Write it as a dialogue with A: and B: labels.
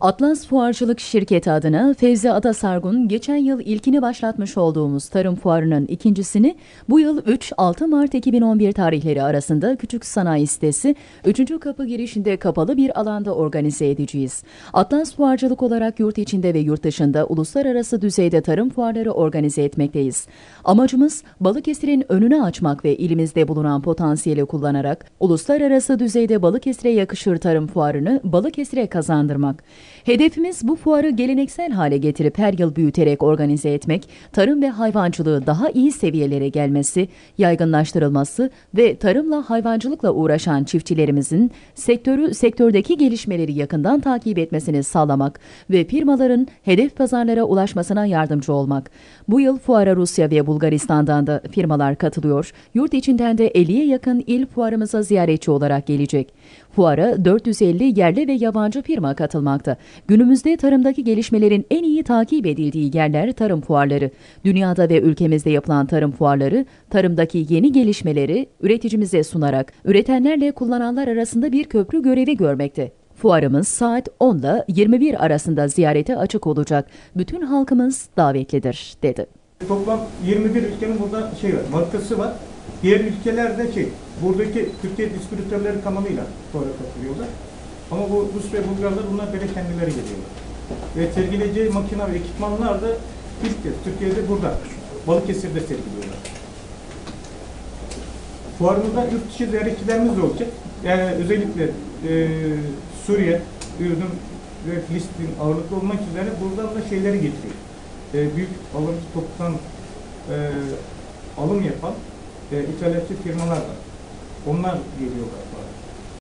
A: Atlas Fuarcılık Şirketi adına Fevzi Adasargun geçen yıl ilkini başlatmış olduğumuz tarım fuarının ikincisini bu yıl 3-6 Mart 2011 tarihleri arasında Küçük Sanayi Sitesi 3. kapı girişinde kapalı bir alanda organize edeceğiz. Atlas Fuarcılık olarak yurt içinde ve yurt dışında uluslararası düzeyde tarım fuarları organize etmekteyiz. Amacımız Balıkesir'in önünü açmak ve ilimizde bulunan potansiyeli kullanarak uluslararası düzeyde Balıkesir'e yakışır tarım fuarını Balıkesir'e kazandırmak. Hedefimiz bu fuarı geleneksel hale getirip her yıl büyüterek organize etmek, tarım ve hayvancılığı daha iyi seviyelere gelmesi, yaygınlaştırılması ve tarımla hayvancılıkla uğraşan çiftçilerimizin sektörü sektördeki gelişmeleri yakından takip etmesini sağlamak ve firmaların hedef pazarlara ulaşmasına yardımcı olmak. Bu yıl fuara Rusya ve Bulgaristan'dan da firmalar katılıyor. Yurt içinden de 50'ye yakın il fuarımıza ziyaretçi olarak gelecek. Fuara 450 yerli ve yabancı firma katılmakta. Günümüzde tarımdaki gelişmelerin en iyi takip edildiği yerler tarım fuarları. Dünyada ve ülkemizde yapılan tarım fuarları, tarımdaki yeni gelişmeleri üreticimize sunarak üretenlerle kullananlar arasında bir köprü görevi görmekte. Fuarımız saat 10 ile 21 arasında ziyarete açık olacak. Bütün halkımız davetlidir, dedi.
B: Toplam 21 ülkenin burada şey var, markası var. Diğer ülkelerde şey, buradaki Türkiye distribütörleri kanalıyla fuara katılıyorlar. Ama bu Rus ve Bulgarlar bunlar böyle kendileri geliyorlar. Ve sergileyeceği makine ve ekipmanlar da ilk kez Türkiye'de burada, Balıkesir'de sergiliyorlar. Fuarımızda yurt dışı ziyaretçilerimiz de olacak. Yani özellikle e, Suriye, Ürdün ve Filistin ağırlıklı olmak üzere buradan da şeyleri getiriyor. E, büyük alım toptan e, alım yapan e, ithalatçı firmalar var. Onlar geliyorlar.